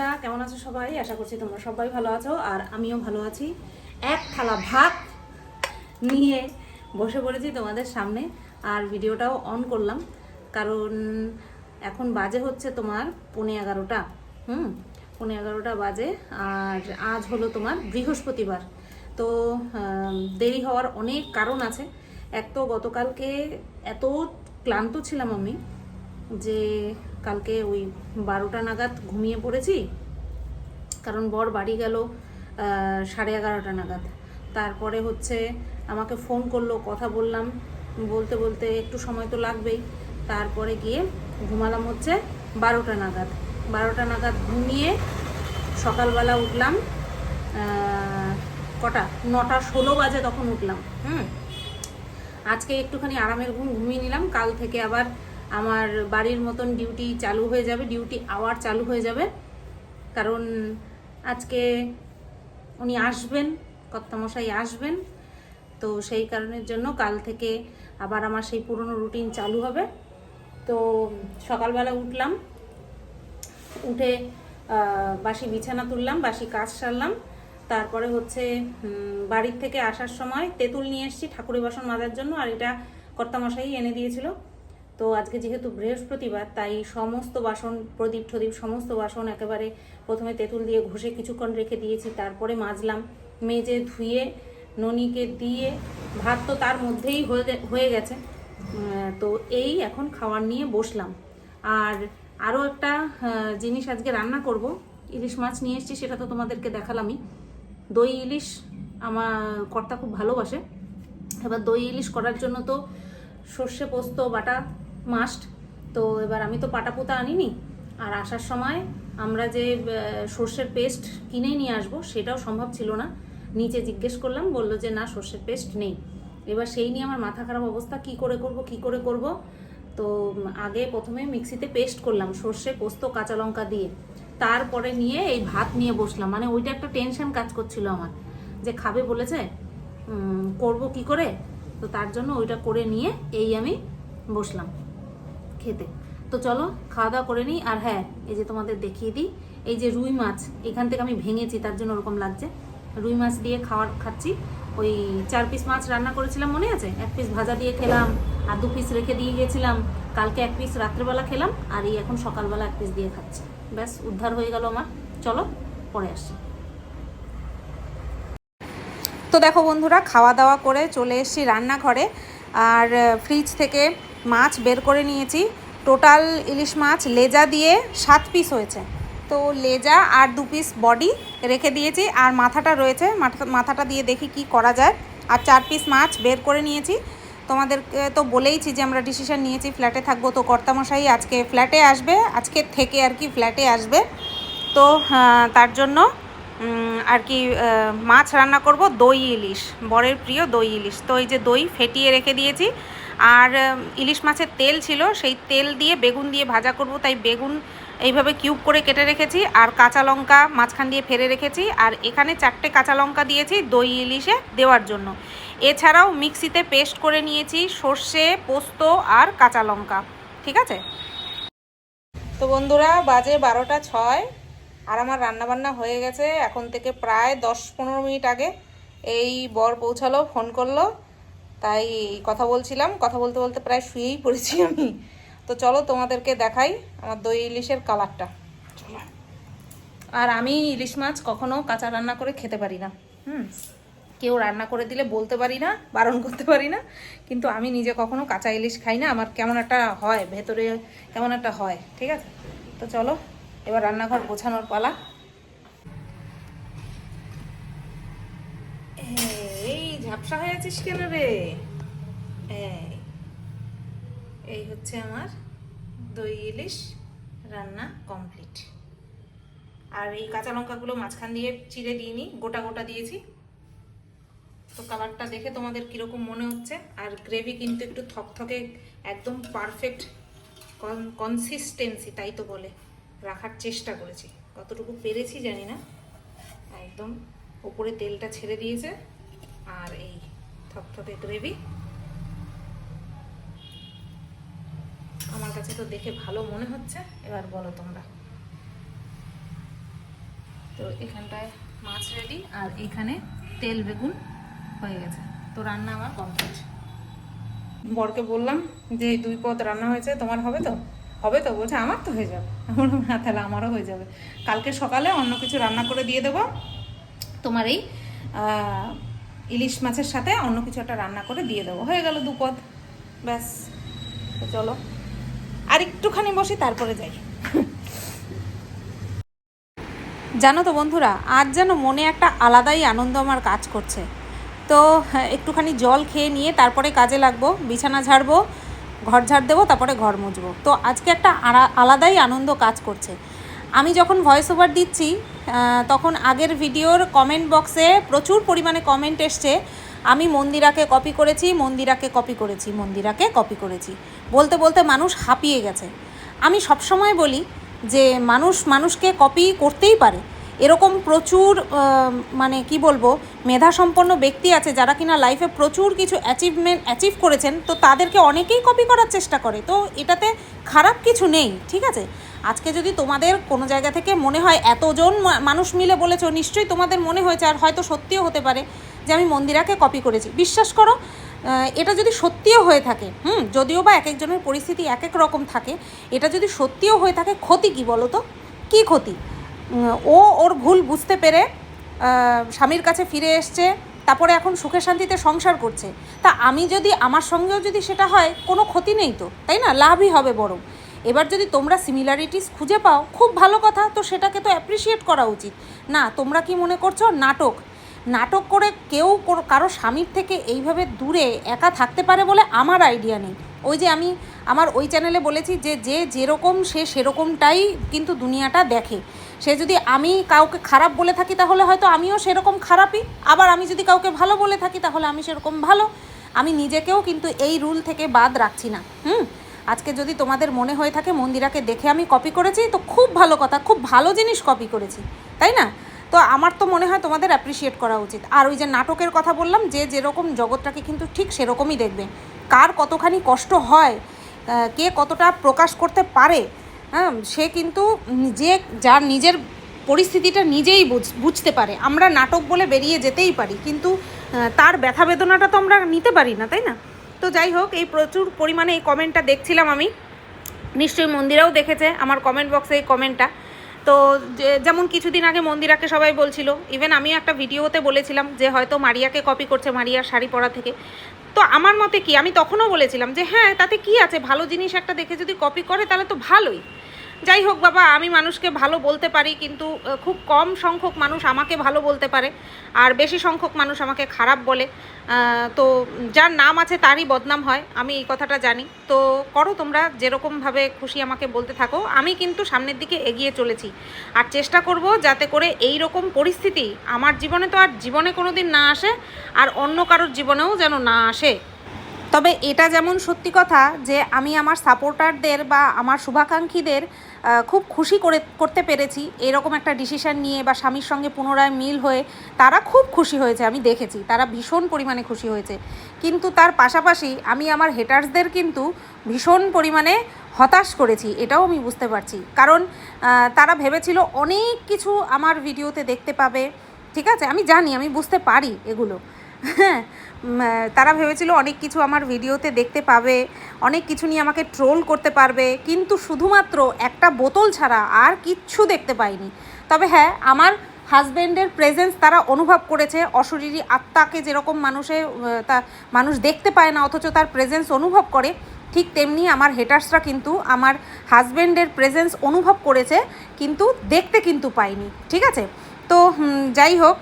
বন্ধুরা, কেমন আছো সবাই? আশা করছি তোমরা সবাই ভালো আছো, আর আমিও ভালো আছি। এক থালা ভাত নিয়ে বসে পড়েছি তোমাদের সামনে, আর ভিডিওটাও অন করলাম, কারণ এখন বাজে হচ্ছে তোমার পনে এগারোটা। হুম, পনে এগারোটা বাজে, আর আজ হলো তোমার বৃহস্পতিবার। তো দেরি হওয়ার অনেক কারণ আছে। এক তো গতকালকে এত ক্লান্ত ছিলাম আমি যে কালকে ওই বারোটা নাগাদ ঘুমিয়ে পড়েছি। কারণ বর বাড়ি গেল সাড়ে এগারোটা নাগাদ। তারপরে হচ্ছে আমাকে ফোন করল, কথা বললাম। বলতে বলতে একটু সময় তো লাগবেই। তারপরে গিয়ে ঘুমালাম হচ্ছে বারোটা নাগাদ। বারোটা নাগাদ ঘুমিয়ে সকালবেলা উঠলাম কটা? নটা ষোলো বাজে তখন উঠলাম, হুম। আজকে একটুখানি আরামের ঘুম ঘুমিয়ে নিলাম। কাল থেকে আবার আমার বাড়ির মতন ডিউটি চালু হয়ে যাবে ডিউটি আওয়ার চালু হয়ে যাবে। কারণ আজকে উনি আসবেন, কর্তামশাই আসবেন, তো সেই কারণের জন্য কাল থেকে আবার আমার সেই পুরনো রুটিন চালু হবে। তো সকালবেলা উঠলাম, উঠে বাসি বিছানা তুললাম, বাসি কাজ সারলাম। তারপরে হচ্ছে বাড়ির থেকে আসার সময় তেঁতুল নিয়ে এসেছি ঠাকুরের বাসন মাজার জন্য, আর এটা কর্তামশাই এনে দিয়েছিল। তো আজকে যেহেতু বৃহস্পতিবার, তাই সমস্ত বাসন, প্রদীপ ঠদীপ সমস্ত বাসন একেবারে প্রথমে তেঁতুল দিয়ে ঘষে কিছুক্ষণ রেখে দিয়েছি, তারপরে মাজলাম, মেজে ধুয়ে, ননিকে দিয়ে, ভাত তো তার মধ্যেই হয়ে গেছে তো এই এখন খাওয়ার নিয়ে বসলাম। আর আরও একটা জিনিস আজকে রান্না করব, ইলিশ মাছ নিয়ে এসেছি, সেটা তো তোমাদেরকে দেখালামই। দই, ইলিশ আমার কর্তা খুব ভালোবাসে। এবার দই, ইলিশ করার জন্য তো সর্ষে পোস্ত, বাটা মাস্ট তো এবার আমি তো পাটা পোতা আনিনি। আর আসার সময় আমরা যে সর্ষের পেস্ট কিনে নিয়ে আসব, সেটাও সম্ভব ছিল না। নিচে জিজ্ঞেস করলাম, বলল যে, না, সর্ষের পেস্ট নেই। এবার সেই নিয়ে আমার মাথা খারাপ অবস্থা, কি করে করব, কি করে করব? তো আগে প্রথমে মিক্সিতে পেস্ট করলাম, সর্ষে, পোস্ত, কাঁচা লঙ্কা দিয়ে। তারপরে নিয়ে এই ভাত নিয়ে বসলাম। মানে ওইটা একটা টেনশন কাজ করছিল আমার। যে খাবে বলেছে করব কি করে? তো তার জন্য ওইটা করে নিয়ে এই আমি বসলাম। খেতে। তো চলো, খাওয়া দাওয়া করে নিই। আর হ্যাঁ এই যে তোমাদের দেখিয়ে দিই, এই যে রুই মাছ, এখান থেকে আমি ভেঙেছি, তার জন্য ওরকম লাগছে। রুই মাছ দিয়ে খাওয়ার, খাচ্ছি। ওই চার পিস মাছ রান্না করেছিলাম, মনে আছে? এক পিস ভাজা দিয়ে খেলাম, আর দু পিস রেখে দিয়ে গেছিলাম। কালকে এক পিস রাত্রেবেলা খেলাম, আর এই এখন সকালবেলা এক পিস দিয়ে খাচ্ছি। ব্যাস, উদ্ধার হয়ে গেল আমার। চলো, পরে আসি তো দেখো বন্ধুরা, খাওয়া দাওয়া করে চলে এসেছি রান্নাঘরে। আর ফ্রিজ থেকে মাছ বের করে নিয়েছি। টোটাল ইলিশ মাছ লেজা দিয়ে সাত পিস হয়েছে। তো লেজা আর দু পিস বডি রেখে দিয়েছি আর মাথাটা রয়েছে। মাথা মাথাটা দিয়ে দেখি কি করা যায়। আর চার পিস মাছ বের করে নিয়েছি। তোমাদেরকে তো বলেইছি যে আমরা ডিসিশন নিয়েছি ফ্ল্যাটে থাকব। তো কর্তামশাই আজকে ফ্ল্যাটে আসবে। আজকে থেকে আর কি ফ্ল্যাটে আসবে। তো আহ, তার জন্য আর কি মাছ রান্না করব দই, ইলিশ, বরের প্রিয় দই, ইলিশ। তো এই যে দই ফেটিয়ে রেখে দিয়েছি। আর ইলিশ মাছের তেল ছিল, সেই তেল দিয়ে বেগুন দিয়ে ভাজা করব। তাই বেগুন এইভাবে কিউব করে কেটে রেখেছি। আর কাঁচা লঙ্কা মাঝখান দিয়ে ফেলে রেখেছি। আর এখানে চারটে কাঁচা লঙ্কা দিয়েছি দই, ইলিশে দেওয়ার জন্য। এছাড়াও মিক্সিতে পেস্ট করে নিয়েছি সর্ষে, পোস্ত আর কাঁচা লঙ্কা। ঠিক আছে? তো বন্ধুরা, বাজে বারোটা ছয়। আর আমার রান্নাবান্না হয়ে গেছে। এখন থেকে প্রায় দশ পনেরো মিনিট আগে এই বর পৌঁছালো, ফোন করল। তাই কথা বলছিলাম। কথা বলতে বলতে প্রায় শুয়েই পড়েছি আমি। তো চলো তোমাদেরকে দেখাই আমার দই ইলিশের কালারটা। আর আমি ইলিশ মাছ কখনো কাঁচা রান্না করে খেতে পারি না। হুম, কেউ রান্না করে দিলে বলতে পারি না, বারণ করতে পারি না। কিন্তু আমি নিজে কখনো কাঁচা ইলিশ খাই না। আমার কেমন একটা হয়, ভেতরে কেমন একটা হয়, ঠিক আছে? তো চলো এবার রান্নাঘর গোছানোর পালা। এই, ঝাপসা হয়ে আছিস কেন রে? এই হচ্ছে আমার দই ইলিশ রান্না কমপ্লিট আর এই কাঁচা লঙ্কাগুলো মাঝখান দিয়ে চিড়ে দিইনি, গোটা গোটা দিয়েছি। তো কালারটা দেখে তোমাদের কীরকম মনে হচ্ছে। আর গ্রেভি কিন্তু একটু থকথকে, একদম পারফেক্ট কনসিস্টেন্সি তাই তো বলে। রাখার চেষ্টা করেছি। কতটুকু পেরেছি জানি না। একদম ওপরে তেলটা ছেড়ে দিয়েছে। আর এই থকথকে গ্রেভি। আমার কাছে তো দেখে ভালো মনে হচ্ছে। এবার বলো তোমরা। তো এখানটায় মাছ রেডি আর এখানে তেল বেগুন হয়ে গেছে। তো রান্না আমার কমপ্লিট বরকে বললাম যে দুই পদ রান্না হয়েছে, তোমার হবে তো? হবে তো? বলছে আমার তো হয়ে যাবে। না তাহলে আমারও হয়ে যাবে। কালকে সকালে অন্য কিছু রান্না করে দিয়ে দেবো। তোমার এই ইলিশ মাছের সাথে অন্য কিছু একটা রান্না করে দিয়ে দেবো। হয়ে গেল দুপদ ব্যাস চলো। আর একটুখানি বসি তারপরে যাই। জানো তো বন্ধুরা আজ যেন মনে একটা আলাদাই আনন্দ আমার কাজ করছে। তো হ্যাঁ, একটুখানি জল খেয়ে নিয়ে তারপরে কাজে লাগবো বিছানা ঝাড়বো ঘর ঝাড় দেবো, তারপরে ঘর মুছবো। তো আজকে একটা আলাদাই আনন্দ কাজ করছে। আমি যখন ভয়েস ওভার দিচ্ছি তখন আগের ভিডিওর কমেন্ট বক্সে প্রচুর পরিমাণে কমেন্ট এসছে, আমি মন্দিরাকে কপি করেছি, মন্দিরাকে কপি করেছি, মন্দিরাকে কপি করেছি। বলতে বলতে মানুষ হাঁপিয়ে গেছে। আমি সবসময় বলি যে, মানুষ মানুষকে কপি করতেই পারে এরকম প্রচুর মানে কি বলব, মেধাসম্পন্ন ব্যক্তি আছে যারা কিনা লাইফে প্রচুর কিছু অ্যাচিভমেন্ট অ্যাচিভ করেছেন, তো তাদেরকে অনেকেই কপি করার চেষ্টা করে। তো এটাতে খারাপ কিছু নেই, ঠিক আছে? আজকে যদি তোমাদের কোনো জায়গা থেকে মনে হয় এতজন মানুষ মিলে বলেছ, নিশ্চয়ই তোমাদের মনে হয়েছে আর হয়তো সত্যিও হতে পারে যে আমি মন্দিরাকে কপি করেছি। বিশ্বাস করো এটা যদি সত্যিও হয়ে থাকে, হুম, যদিও বা এক একজনের পরিস্থিতি এক এক রকম থাকে, এটা যদি সত্যিও হয়ে থাকে, ক্ষতি কি বলো তো? কী ক্ষতি? ও ওর ভুল বুঝতে পেরে স্বামীর কাছে ফিরে এসছে, তারপরে এখন সুখে শান্তিতে সংসার করছে। তা আমি যদি, আমার সঙ্গেও যদি সেটা হয়, কোনো ক্ষতি নেই তো? তাই না? লাভই হবে বরং। এবার যদি তোমরা সিমিলারিটিস খুঁজে পাও, খুব ভালো কথা, তো সেটাকে তো অ্যাপ্রিসিয়েট করা উচিত। না, তোমরা কি মনে করছ? নাটক। নাটক করে কেউ কারও স্বামীর থেকে এইভাবে দূরে একা থাকতে পারে বলে আমার আইডিয়া নেই। ওই যে আমি আমার ওই চ্যানেলে বলেছি যে যে যেরকম সে সেরকমটাই কিন্তু দুনিয়াটা দেখে। সে যদি আমি কাউকে খারাপ বলে থাকি, তাহলে হয়তো আমিও সেরকম খারাপই। আবার আমি যদি কাউকে ভালো বলে থাকি, তাহলে আমি সেরকম ভালো। আমি নিজেকেও কিন্তু এই রুল থেকে বাদ রাখছি না। হুম? আজকে যদি তোমাদের মনে হয়ে থাকে মন্দিরাকে দেখে আমি কপি করেছি, তো খুব ভালো কথা, খুব ভালো জিনিস কপি করেছি। তাই না? তো আমার তো মনে হয় তোমাদের অ্যাপ্রিসিয়েট করা উচিত। আর ওই যে নাটকের কথা বললাম, যে যেরকম জগৎটাকে কিন্তু ঠিক সেরকমই দেখবে। কার কতখানি কষ্ট হয় কে কতটা প্রকাশ করতে পারে হ্যাঁ সে কিন্তু যে যার নিজের পরিস্থিতিটা নিজেই বুঝ- বুঝতে পারে। আমরা নাটক বলে বেরিয়ে যেতেই পারি, কিন্তু তার ব্যথা বেদনাটা তো আমরা নিতে পারি না, তাই না? তো যাই হোক, এই প্রচুর পরিমাণে এই কমেন্টটা দেখছিলাম আমি। নিশ্চয়ই মন্দিরাও দেখেছে আমার কমেন্ট বক্সে এই কমেন্টটা তো যেমন কিছুদিন আগে মন্দিরাকে সবাই বলছিল ইভেন আমি একটা ভিডিওতে বলেছিলাম যে হয়তো মারিয়াকে কপি করছে মারিয়ার শাড়ি পরা থেকে। তো আমার মতে কি, আমি তখনও বলেছিলাম যে হ্যাঁ তাতে কি আছে? ভালো জিনিস একটা দেখে যদি কপি করে, তাহলে তো ভালোই। যাই হোক বাবা, আমি মানুষকে ভালো বলতে পারি, কিন্তু খুব কম সংখ্যক মানুষ আমাকে ভালো বলতে পারে, আর বেশি সংখ্যক মানুষ আমাকে খারাপ বলে। তো যার নাম আছে তারই বদনাম হয়, আমি এই কথাটা জানি। তো করো তোমরা যেরকমভাবে খুশি আমাকে বলতে থাকো, আমি কিন্তু সামনের দিকে এগিয়ে চলেছি। আর চেষ্টা করব যাতে করে এই রকম পরিস্থিতি আমার জীবনে তো আর জীবনে কোনো দিন না আসে, আর অন্য কারোর জীবনেও যেন না আসে। তবে এটা যেমন সত্যি কথা যে আমি আমার সাপোর্টারদের বা আমার শুভাকাঙ্ক্ষীদের খুব খুশি করে, করতে পেরেছি। এরকম একটা ডিসিশন নিয়ে বা স্বামীর সঙ্গে পুনরায় মিল হয়ে তারা খুব খুশি হয়েছে, আমি দেখেছি। তারা ভীষণ পরিমাণে খুশি হয়েছে। কিন্তু তার পাশাপাশি আমি আমার হেটার্সদের কিন্তু ভীষণ পরিমাণে হতাশ করেছি, এটাও আমি বুঝতে পারছি। কারণ তারা ভেবেছিল অনেক কিছু আমার ভিডিওতে দেখতে পাবে। ঠিক আছে? আমি জানি, আমি বুঝতে পারি এগুলো। হ্যাঁ তারা ভেবেছিল অনেক কিছু আমার ভিডিওতে দেখতে পাবে, অনেক কিছু নিয়ে আমাকে ট্রোল করতে পারবে, কিন্তু শুধুমাত্র একটা বোতল ছাড়া আর কিচ্ছু দেখতে পাইনি। তবে হ্যাঁ আমার হাজব্যান্ডের প্রেজেন্স তারা অনুভব করেছে, অশরীরী আত্মাকে যেরকম মানুষে তা মানুষ দেখতে পায় না, অথচ তার প্রেজেন্স অনুভব করে, ঠিক তেমনি আমার হেটার্সরা কিন্তু আমার হাজব্যান্ডের প্রেজেন্স অনুভব করেছে, কিন্তু দেখতে কিন্তু পাইনি, ঠিক আছে? তো যাই হোক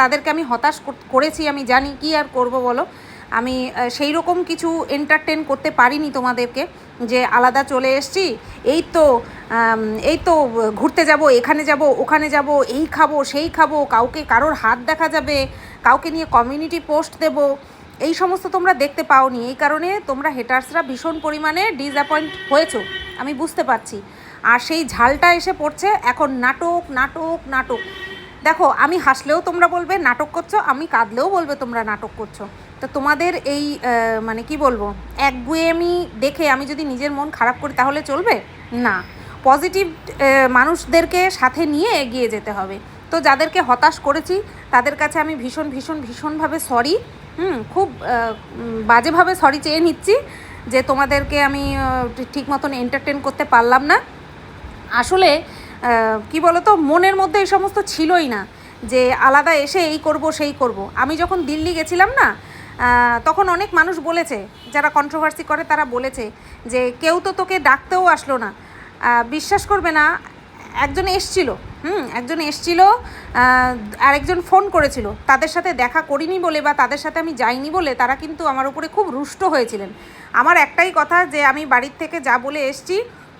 তাদেরকে আমি হতাশ করেছি, আমি জানি কি আর করব, বলো। আমি সেই রকম কিছু এন্টারটেন করতে পারিনি তোমাদেরকে, যে আলাদা চলে এসছি, এই তো এই তো, ঘুরতে যাব, এখানে যাব, ওখানে যাব, এই খাব, সেই খাব, কাউকে কারোর হাত দেখা যাবে, কাউকে নিয়ে কমিউনিটি পোস্ট দেব, এই সমস্ত তোমরা দেখতে পাওনি। এই কারণে তোমরা হেটার্সরা ভীষণ পরিমাণে ডিসঅ্যাপয়েন্ট হয়েছো, আমি বুঝতে পারছি। আর সেই ঝালটা এসে পড়ছে, এখন নাটক নাটক নাটক। দেখো, আমি হাসলেও তোমরা বলবে, নাটক করছ, আমি কাঁদলেও বলবে তোমরা নাটক করছ। তো তোমাদের এই মানে কি বলব একগুয়েমি দেখে আমি যদি নিজের মন খারাপ করি তাহলে চলবে? না। পজিটিভ মানুষদেরকে সাথে নিয়ে এগিয়ে যেতে হবে। তো যাদেরকে হতাশ করেছি, তাদের কাছে আমি ভীষণ ভীষণ, ভীষণভাবে সরি হুম, খুব বাজেভাবে সরি চেয়ে নিচ্ছি যে তোমাদেরকে আমি ঠিক মতন এন্টারটেন করতে পারলাম না। আসলে কি বলতো, মনের মধ্যে এই সমস্ত ছিলই না যে আলাদা এসে এই করব, সেই করব। আমি যখন দিল্লি গেছিলাম না তখন অনেক মানুষ বলেছে, যারা কন্ট্রোভার্সি করে তারা বলেছে যে কেউ তো তোকে ডাকতেও আসলো না। বিশ্বাস করবে না, একজন এসছিল, হুম, একজন এসছিল আরেকজন ফোন করেছিল। তাদের সাথে দেখা করিনি বলে বা তাদের সাথে আমি যাইনি বলে তারা কিন্তু আমার উপরে খুব রুষ্ট হয়েছিলেন। আমার একটাই কথা যে আমি বাড়ির থেকে যা বলে এসছি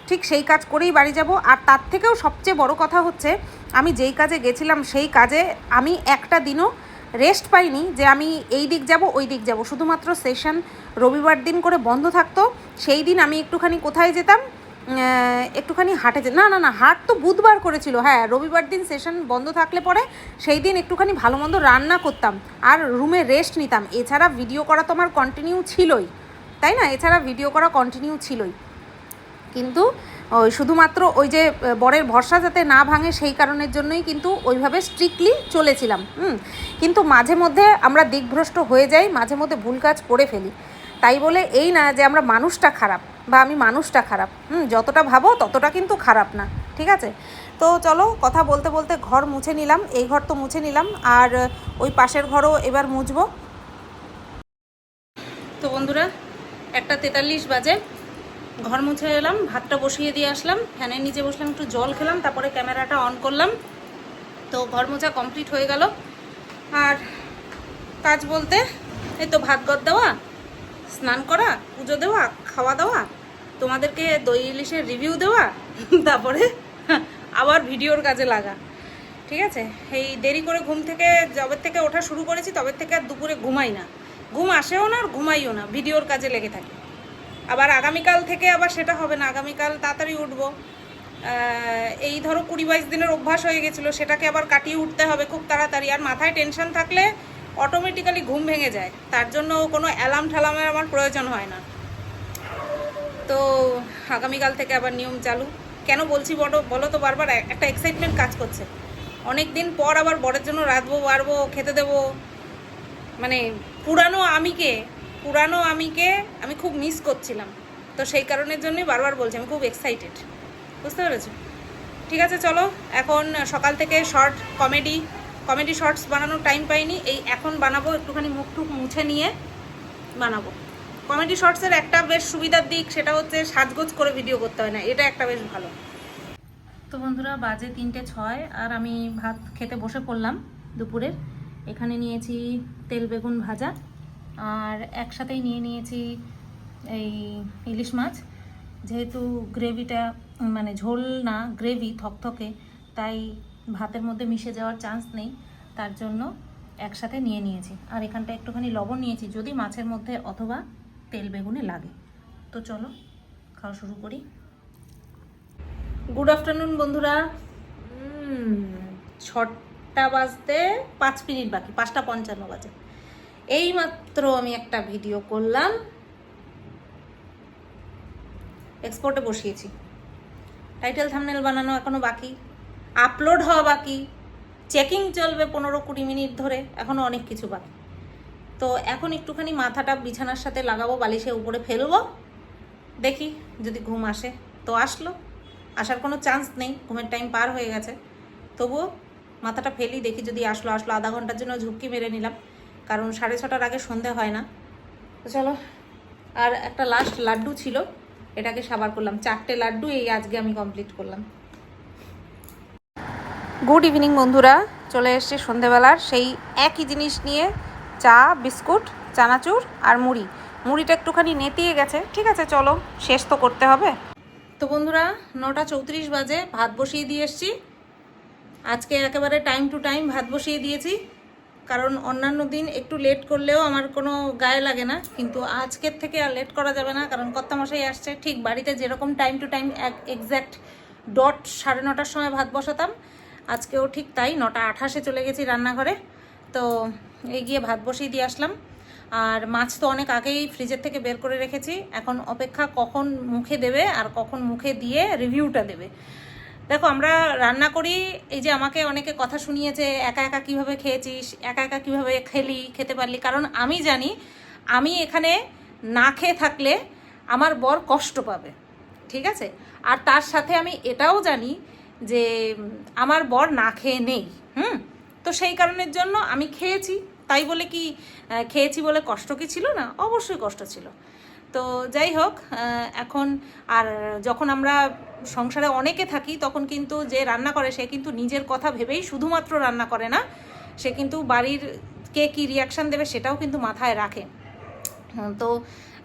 ঠিক সেই কাজ করেই বাড়ি যাব। আর তার থেকেও সবচেয়ে বড় কথা হচ্ছে, আমি যেই কাজে গেছিলাম সেই কাজে আমি একটা দিনও রেস্ট পাইনি যে আমি এই দিক যাব, ওই দিক যাব। শুধুমাত্র সেশন রবিবার দিন করে বন্ধ থাকতো, সেই দিন আমি একটুখানি কোথায় যেতাম একটুখানি হাটে যে, না না না, হাট তো বুধবার করেছিল হ্যাঁ রবিবার দিন সেশন বন্ধ থাকলে পরে সেই দিন একটুখানি ভালো মন্দ রান্না করতাম আর রুমে রেস্ট নিতাম। এছাড়া ভিডিও করা তো আমার কন্টিনিউ ছিলই, তাই না? এছাড়া ভিডিও করা কন্টিনিউ ছিলই। কিন্তু ওই শুধুমাত্র ওই যে বরের ভরসা যাতে না ভাঙে সেই কারণের জন্যই কিন্তু ওইভাবে স্ট্রিক্টলি চলেছিলাম, হুম? কিন্তু মাঝে মধ্যে আমরা দিকভ্রষ্ট হয়ে যাই, মাঝে মধ্যে ভুল কাজ করে ফেলি। তাই বলে এই না যে আমরা মানুষটা খারাপ বা আমি মানুষটা খারাপ, হুম? যতটা ভাবো ততটা কিন্তু খারাপ না, ঠিক আছে? তো চলো কথা বলতে বলতে ঘর মুছে নিলাম, এই ঘর তো মুছে নিলাম, আর ওই পাশের ঘরও এবার মুছবো। তো বন্ধুরা, একটা তেতাল্লিশ বাজে। ঘর মুছে এলাম, ভাতটা বসিয়ে দিয়ে আসলাম, ফ্যানের নিচে বসলাম, একটু জল খেলাম, তারপরে ক্যামেরাটা অন করলাম। তো ঘর মোছা কমপ্লিট হয়ে গেল। আর কাজ বলতে, এই তো ভাত গদ দেওয়া, স্নান করা, পুজো দেওয়া, খাওয়া দাওয়া, তোমাদেরকে দই ইলিশের রিভিউ দেওয়া, তারপরে আবার ভিডিওর কাজে লাগা। ঠিক আছে? এই দেরি করে ঘুম থেকে, যবে থেকে ওঠা শুরু করেছি, তবে থেকে আর দুপুরে ঘুমাই না। ঘুম আসেও না আর ঘুমাইও না, ভিডিওর কাজে লেগে থাকি। আবার আগামীকাল থেকে আবার সেটা হবে না। আগামীকাল তাড়াতাড়ি উঠবো। এই ধরো কুড়ি বাইশ দিনের অভ্যাস হয়ে গেছিল, সেটাকে আবার কাটিয়ে উঠতে হবে খুব তাড়াতাড়ি। আর মাথায় টেনশন থাকলে অটোমেটিক্যালি ঘুম ভেঙে যায়। তার জন্য কোনো অ্যালার্ম ঠ্যালামের আমার প্রয়োজন হয় না। তো আগামীকাল থেকে আবার নিয়ম চালু। কেন বলছি বড় বলো তো বারবার একটা এক্সাইটমেন্ট কাজ করছে। অনেক দিন পর আবার বরের জন্য রাঁধবো, বাড়বো, খেতে দেবো। মানে পুরানো আমিকে পুরানো আমিকে আমি খুব মিস করছিলাম। তো সেই কারণের জন্যই বারবার বলছি, আমি খুব এক্সাইটেড বুঝতে পেরেছ? ঠিক আছে, চলো, এখন সকাল থেকে শর্ট কমেডি কমেডি শর্টস বানানোর টাইম পাইনি। এই এখন বানাবো, একটুখানি মুখ টুক মুছে নিয়ে বানাবো। কমেডি শর্টসের একটা বেশ সুবিধার দিক, সেটা হচ্ছে সাজগোজ করে ভিডিও করতে হয় না, এটা একটা বেশ ভালো। তো বন্ধুরা, বাজে তিনটে ছয়, আর আমি ভাত খেতে বসে পড়লাম দুপুরের। এখানে নিয়েছি তেল বেগুন ভাজা। আর একসাথেই নিয়ে নিয়েছি এই ইলিশ মাছ। যেহেতু গ্রেভিটা মানে ঝোল না, গ্রেভি থকথকে, তাই ভাতের মধ্যে মিশে যাওয়ার চান্স নেই। তার জন্য একসাথে নিয়ে নিয়েছি। আর এখানটা একটুখানি লবণ নিয়েছি, যদি মাছের মধ্যে অথবা তেল বেগুনে লাগে। তো চলো, খাওয়া শুরু করি। গুড আফটারনুন বন্ধুরা। ছটা বাজতে পাঁচ মিনিট বাকি, পাঁচটা পঞ্চান্ন বাজে। এইমাত্র আমি একটা ভিডিও করলাম। এক্সপোর্টে বসিয়েছি। টাইটেল থামনেল বানানো এখনও বাকি। আপলোড হওয়া বাকি। চেকিং চলবে পনেরো কুড়ি মিনিট ধরে। এখনও অনেক কিছু বাকি। তো এখন একটুখানি মাথাটা বিছানার সাথে লাগাবো, বালিশে উপরে ফেলব। দেখি যদি ঘুম আসে। তো আসলো। আসার কোনো চান্স নেই। ঘুমের টাইম পার হয়ে গেছে। তবুও মাথাটা ফেলি, দেখি যদি আসলো আসলো আধা ঘণ্টার জন্য ঝুঁকি মেরে নিলাম। কারণ সাড়ে ছটার আগে সন্ধে হয় না। তো চলো, আর একটা লাস্ট লাড্ডু ছিল, এটাকে সাবার করলাম। চারটে লাড্ডু এই আজকে আমি কমপ্লিট করলাম। গুড ইভিনিং বন্ধুরা, চলে এসছে সন্ধেবেলার সেই একই জিনিস নিয়ে, চা, বিস্কুট, চানাচুর আর মুড়ি। মুড়িটা একটুখানি নেতিয়ে গেছে। ঠিক আছে, চলো, শেষ তো করতে হবে। তো বন্ধুরা, নটা চৌত্রিশ বাজে, ভাত বসিয়ে দিয়ে এসছি। আজকে একেবারে টাইম টু টাইম ভাত বসিয়ে দিয়েছি। কারণ অন্যান্য দিন একটু লেট করলেও আমার কোনো গায়ে লাগে না, কিন্তু আজকের থেকে আর লেট করা যাবে না, কারণ কর্তামশাই আসছে। ঠিক বাড়িতে যেরকম টাইম টু টাইম এক এক্স্যাক্ট ডট সাড়ে নটার সময় ভাত বসাতাম, আজকেও ঠিক তাই, নটা আঠাশে চলে গেছি রান্নাঘরে। তো এই গিয়ে ভাত বসিয়ে দিয়ে আসলাম। আর মাছ তো অনেক আগেই ফ্রিজের থেকে বের করে রেখেছি, এখন অপেক্ষা কখন মুখে দেবে আর কখন মুখে দিয়ে রিভিউটা দেবে। দেখো, আমরা রান্না করি, এই যে আমাকে অনেকে কথা শুনিয়েছে একা একা কীভাবে খেয়েছিস? একা একা কীভাবে খেলি, খেতে পারলি? কারণ আমি জানি, আমি এখানে না খেয়ে থাকলে আমার বর কষ্ট পাবে, ঠিক আছে? আর তার সাথে আমি এটাও জানি যে, আমার বর না খেয়ে নেই, হুম? তো সেই কারণের জন্য আমি খেয়েছি। তাই বলে কি খেয়েছি বলে কষ্ট কি ছিল না? অবশ্যই কষ্ট ছিল। তো যাই হোক এখন আর যখন আমরা সংসারে অনেকে থাকি, তখন কিন্তু যে রান্না করে, সে কিন্তু নিজের কথা ভেবেই শুধুমাত্র রান্না করে না। সে কিন্তু বাড়ির কে কী রিয়াকশান দেবে সেটাও কিন্তু মাথায় রাখে। তো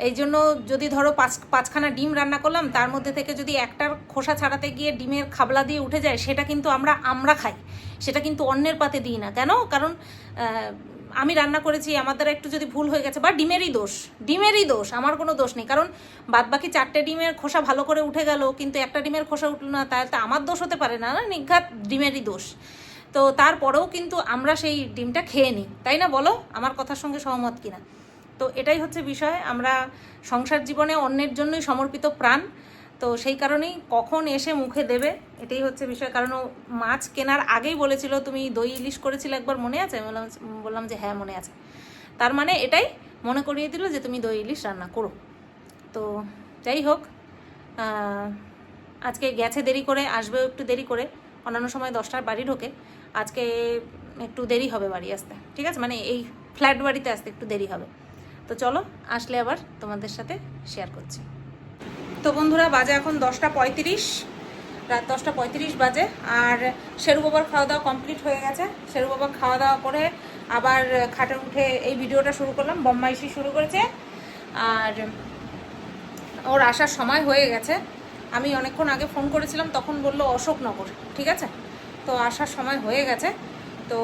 এই জন্য যদি ধরো পাঁচ, পাঁচখানা ডিম রান্না করলাম, তার মধ্যে থেকে যদি একটার খোসা ছাড়াতে গিয়ে ডিমের খাবলা দিয়ে উঠে যায়, সেটা কিন্তু আমরা আমরা খাই। সেটা কিন্তু অন্যের পাতে দিই না। কেন? কারণ আমি রান্না করেছি আমার দ্বারা একটু যদি ভুল হয়ে গেছে, বা ডিমেরই দোষ ডিমেরই দোষ, আমার কোনো দোষ নেই। কারণ বাদবাকি চারটে ডিমের খোসা ভালো করে উঠে গেল, কিন্তু একটা ডিমের খোসা উঠল না, তাহলে তো আমার দোষ হতে পারে না না, নিঘাত ডিমেরই দোষ। তো তারপরেও কিন্তু আমরা সেই ডিমটা খেয়ে নিই, তাই না বলো? আমার কথার সঙ্গে সহমত কিনা? তো এটাই হচ্ছে বিষয়, আমরা সংসার জীবনে অন্যের জন্যই সমর্পিত প্রাণ তো সেই কারণেই কখন এসে মুখে দেবে, এটাই হচ্ছে বিষয়। কারণ ও মাছ কেনার আগেই বলেছিল, তুমি দই ইলিশ করেছিলে একবার, মনে আছে? বললাম বললাম যে হ্যাঁ মনে আছে। তার মানে এটাই মনে করিয়ে দিল যে, তুমি দই ইলিশ রান্না করো। তো যাই হোক আজকে গেছে দেরি করে আসবেও একটু দেরি করে, অন্যান্য সময় দশটার বাড়ি ঢোকে। আজকে একটু দেরি হবে বাড়ি আসতে, ঠিক আছে? মানে এই ফ্ল্যাট বাড়িতে আসতে একটু দেরি হবে। তো চলো, আসলে আবার তোমাদের সাথে শেয়ার করছি। তো বন্ধুরা, বাজে এখন দশটা পঁয়ত্রিশ, রাত দশটা পঁয়ত্রিশ বাজে, আর শেরু বাবার খাওয়া দাওয়া কমপ্লিট হয়ে গেছে। শেরু বাবা খাওয়া দাওয়া করে আবার খাটে উঠে এই ভিডিওটা শুরু করলাম বম্মাইশি শুরু করেছে, আর ওর আসার সময় হয়ে গেছে। আমি অনেকক্ষণ আগে ফোন করেছিলাম, তখন বলল অশোকনগর, ঠিক আছে? তো আসার সময় হয়ে গেছে, তো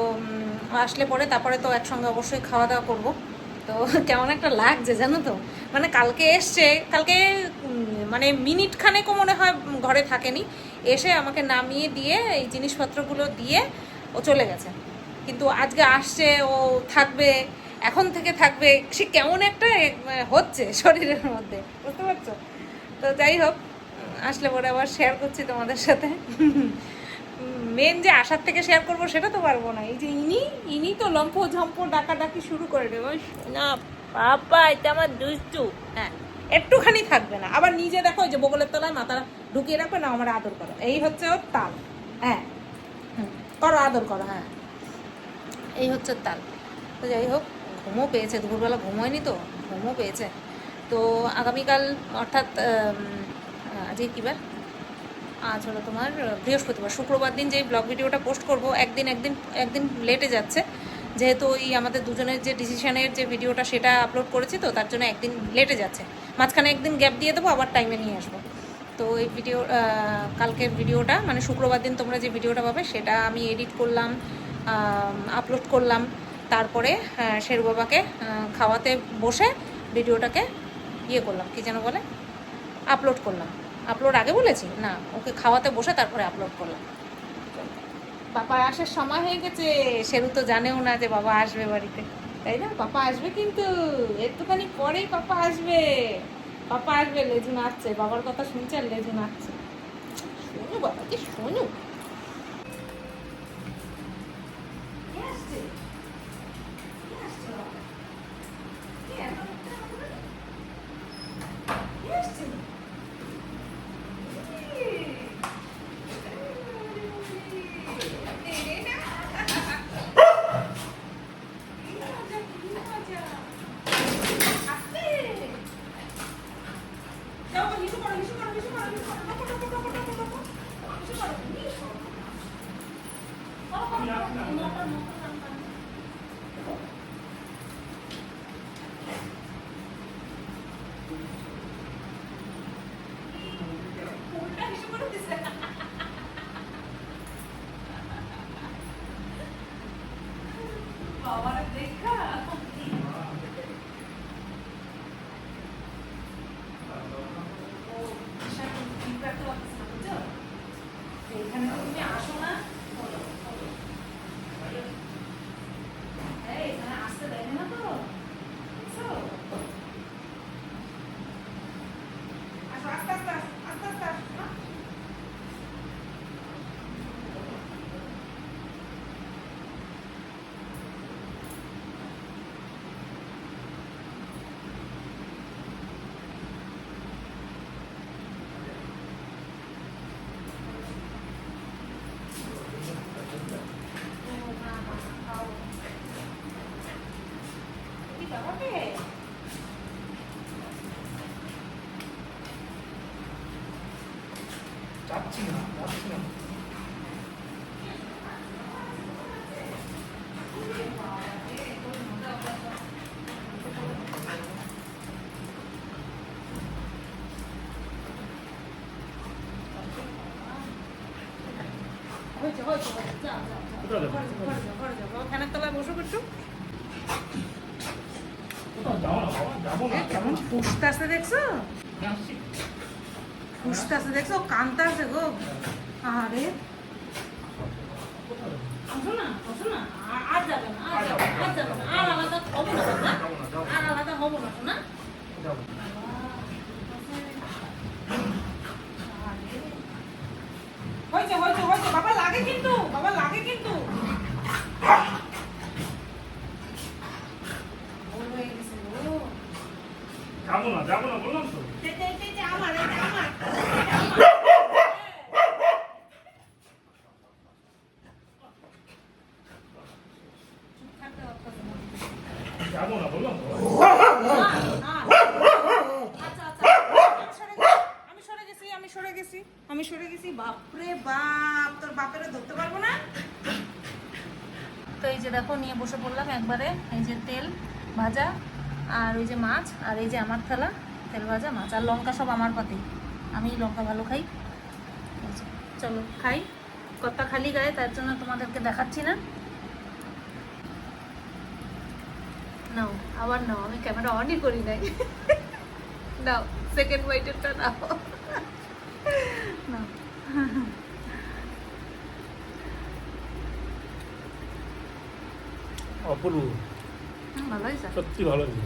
আসলে পরে তারপরে তো একসঙ্গে অবশ্যই খাওয়া দাওয়া করব। তো কেমন একটা লাগছে জানো তো? মানে কালকে এসছে, কালকে মানে মিনিট খানেকও মনে হয় ঘরে থাকেনি। এসে আমাকে নামিয়ে দিয়ে এই জিনিসপত্রগুলো দিয়ে ও চলে গেছে। কিন্তু আজকে আসছে ও থাকবে এখন থেকে থাকবে সে কেমন একটা হচ্ছে শরীরের মধ্যে বুঝতে পারছ? তো যাই হোক আসলে পরে আবার শেয়ার করছি তোমাদের সাথে। মেন যে আসার থেকে শেয়ার করব সেটা তো পারব না। এই যে ইনি ইনি তো লম্ফ ঝম্প ডাকা ডাকি শুরু করে দেবে না বাবা এটা আমার দুষ্টু। হ্যাঁ। একটুখানি থাকবে না। আবার নিজে দেখো যে বগলের তলায় মাথা ঢুকিয়ে রাখবে না আমার আদর করো। এই হচ্ছে ওর তাল। হ্যাঁ। করো, আদর করো হ্যাঁ। এই হচ্ছে তাল। তো যাই হোক, ঘুমও পেয়েছে, দুপুরবেলা ঘুম হয়নি তো, ঘুমও পেয়েছে। তো আগামীকাল অর্থাৎ আজকে কী বার? আজ হলো তোমার বৃহস্পতিবার। শুক্রবার দিন যে ব্লগ ভিডিওটা পোস্ট করব, একদিন একদিন একদিন লেটে যাচ্ছে। যেহেতু ওই আমাদের দুজনের যে ডিসিশনের যে ভিডিওটা সেটা আপলোড করেছি তো, তার জন্য একদিন লেটে যাচ্ছে। মাঝখানে একদিন গ্যাপ দিয়ে দেবো, আবার টাইমে নিয়ে আসব। তো এই ভিডিও কালকের ভিডিওটা মানে শুক্রবার দিন তোমরা যে ভিডিওটা পাবে, সেটা আমি এডিট করলাম আপলোড করলাম। তারপরে শেরু বাবাকে খাওয়াতে বসে ভিডিওটাকে ইয়ে করলাম, কি যেন বলে? আপলোড করলাম। আপলোড আগে বলেছি? না, ওকে খাওয়াতে বসে তারপরে আপলোড করলাম। বাবা আসার সময় হয়ে গেছে। সেরু তো জানেও না যে বাবা আসবে বাড়িতে। তাই না? পাপা আসবে কিন্তু একটুখানি পরেই পাপা আসবে। পাপা আসবে, লেজু নাচছে। বাবার কথা শুনছে আর লেজু নাচছে। শোনো বাবা যে শোনো। 짜증나, 짜증나. 그러자. না বাবা যাব না যাব আর আলাদা হব না না যাব হয়েছে হয়েছে হয়েছে। কিন্তু বাবা, লাগে কিন্তু ওর হয়ে গেছে ও। আমি সরে গেছি, আমি সরে গেছি আমি সরে গেছি বাপরে বাপ তোর বাপেরে ধরতে পারব না তো এই যে দেখো নিয়ে বসে পড়লাম একবারে। এই যে তেল ভাজা আর ওই যে মাছ, আর এই যে আমার থালা, তেল ভাজা, মাছ, আর লঙ্কা সব আমার পাতে আমি লঙ্কা ভালো খাই। চলো খাই। কত্তা খালি গায়ে, তার জন্য তোমাদেরকে দেখাচ্ছি না। নাও, আবার নাও, আমি ক্যামেরা অনই করি নাই। নাও সেকেন্ড ওয়াইটেরটা নাও। নাও। অপূর্ব। ভালো হয়েছে সত্যি ভালো হয়েছে।